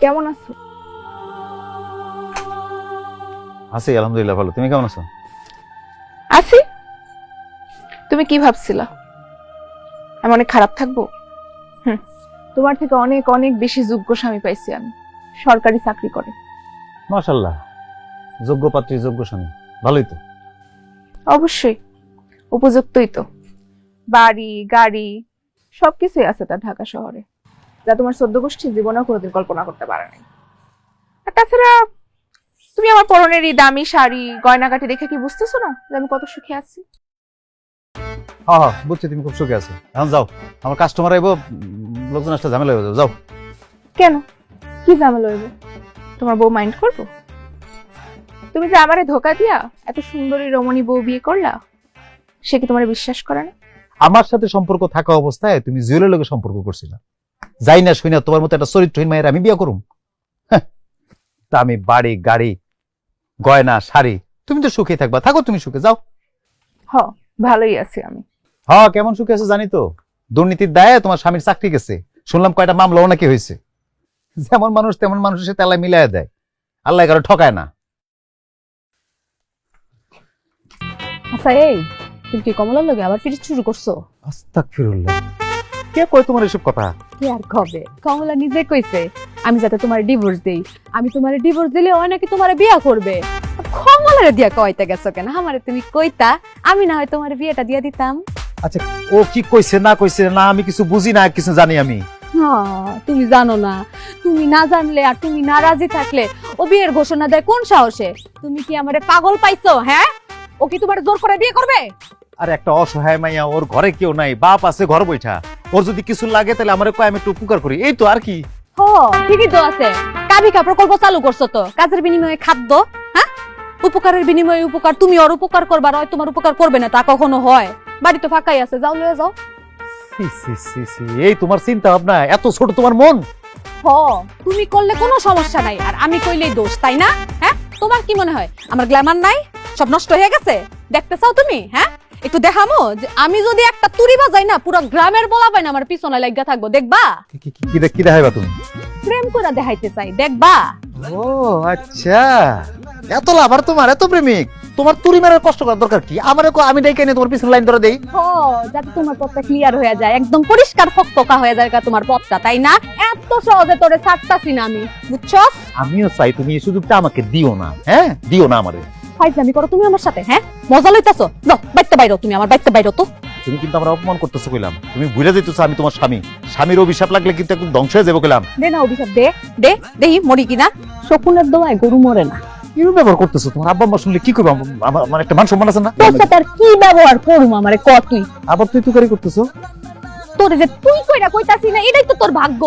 কেমন আছো? আছি আলহামদুলিল্লাহ ভালো। তুমি কেমন আছো? আছি। তুমি কি ভাবছিলা? আমি অনেক খারাপ থাকব? তোমার থেকে অনেক অনেক বেশি যোগ্য স্বামী পাইছি আমি। সরকারি চাকরি করে। মাশাল্লাহ যোগ্য পাত্রী যোগ্য স্বামী। ভালোই তো। অবশ্যই। উপযুক্তই তো। বাড়ি গাড়ি সবকিছুই আছে তার ঢাকা শহরে। যা তোমার সদ্য গোষ্ঠী জীবনেও কোনোদিন কল্পনা করতে পারে নাই। আর তাছাড়া তুমি আমার পরনের এই দামি শাড়ি গয়নাগাটি দেখে কি বুঝতেছো না যে আমি কত সুখে আছি? হ্যাঁ হ্যাঁ বুঝছি তুমি খুব সুখে আছো। এখন যাও আমার কাস্টমার আইবো লোকজন আসলে ঝামেলা হয়ে যাবে যাও। কেন? কি ঝামেলা হইব? তোমার বউ মাইন্ড করব? তুমি যে আমারে ধোকা দিয়া এত সুন্দরী রমণী বউ বিয়ে করলা সে কি তোমার বিশ্বাস করে না? আমার সাথে সম্পর্ক থাকা অবস্থায় তুমি জুয়েলের লোকের সম্পর্ক করছিলা। যাই না শুই না তোমার মতো একটা চরিত্রহীন মায়ের আমি বিয়ে করুম? হ্যাঁ, তা আমি বাড়ি গাড়ি গয়না শাড়ি তুমি তো সুখে থাকবা থাকো তুমি সুখে যাও। হ ভালোই আছি আমি। হ্যাঁ কেমন সুখে আছো জানি তো? দুর্নীতির দায়ে তোমার স্বামীর চাকরি গেছে। শুনলাম কয়টা মামলাও নাকি হয়েছে। যেমন মানুষ তেমন মানুষের সাথে আল্লাহ মিলাই দেয়। আল্লাহ কারও ঠকায় না। আচ্ছা এই তুমি কি কমলার লগে আবার ফিরে শুরু করছ? আস্তাক ফিরুল্লাহ কে কয় তোমার এসব কথা? কি আর কবে? কমলা নিজে কইছে আমি যাতে তোমার ডিভোর্স দেই। আমি তোমার ডিভোর্স দিলে নাকি তোমার বিয়া করবে। কমলারে দিয়া কইতে গেছো কেন? আমারে তুমি কইতা আমি না হয় তোমার বিয়েটা দিয়া দিতাম। আচ্ছা ও কি কইছে না কইছে না আমি কিছু বুঝি না কিছু জানি আমি? তুমি জানো না। তুমি না জানলে আর তুমি নারাজি থাকলে ও বিয়ের ঘোষণা দেয় কোন সাহসে? তুমি কি আমারে পাগল পাইছো হ্যাঁ? ও কি তোমার জোর করে বিয়ে করবে? আর একটা অসহায় মাইয়া ওর ঘরে কেউ নাই বাপ আছে ঘর বৈঠা ওর যদি কিছু লাগে তাহলে আমার কয় আমি একটু উপকার করি। এই তো আর কি? হ ঠিকই তো আছে। কাবিকা প্রকল্প চালু করছ তো? কাজের বিনিময়ে খাদ্য হ্যাঁ? উপকারের বিনিময়ে উপকার তুমি ওর উপকার করবা আর ওই তোমার উপকার করবে না তা কখনো হয়? বাড়ি তো ফাঁকাই আছে যাও লয়ে যাও। এই তোমার চিন্তা ভাবনা এত ছোট তোমার মন? হ তুমি করলে কোনো সমস্যা নাই আর আমি কইলেই দোষ তাই না? হ্যাঁ? তোমার কি মনে হয়? আমার গ্ল্যামার নাই? সব নষ্ট হয়ে গেছে? দেখতে চাও তুমি হ্যাঁ? একটু দেখামো যে আমি যদি একটা তুরি বাজাই না পুরো গ্রামের বলা পাই না আমার পিছনে লাগিয়া থাকব। দেখবা? কি- কি- কি- কি কি দেখাইবা তুমি? প্রেম করে দেখাইতে চাই দেখবা? ও আচ্ছা। এত লাভ আর তোমার এত প্রেমিক। তোমার তুরি মারার কষ্ট করার দরকার কি? আমারে আমার আমি ডাইকে নিয়ে তোমার পিছনে লাইন ধরে দেই। হ যাতে তোমার পথটা ক্লিয়ার হয়ে যায় একদম পরিষ্কার ফকফকা হয়ে যায় তোমার পথটা তাই না? এত সহজে তোরে ছাড়তাছি না আমি বুঝছ আমিও চাই তুমি এই সুযোগটা আমাকে দিও না হ্যাঁ? দিও না আমারে। ফাইজলামি করো তুমি আমার সাথে হ্যাঁ? মজা লইতাছো? যাও বাইতে বাইরো তুমি আমার বাইতে বাইরো তো। তুমি কিন্তু আমার অপমান করতেছো কইলাম। তুমি ভুলে যেতেছো আমি তোমার স্বামী। স্বামীর অভিশাপ লাগলে কিন্তু একদম ধ্বংস হয়ে যাব কইলাম। দে না অভিশাপ দে। দে দেহি মরি কিনা। শকুনের দোয়ায় গরু মরে না। কি ব্যবহার করতেছো? তোমার আব্বা আম্মা শুনলে কি করব? আমার আমার একটা মান সম্মান আছে না? তোর সাথে আর কি ব্যবহার করুম আমারে? ক তুই? আবার তুই তুকারি করতেছো? তোরে যে তুই কইরা কইতাছি না এটাই তো তোর ভাগ্য।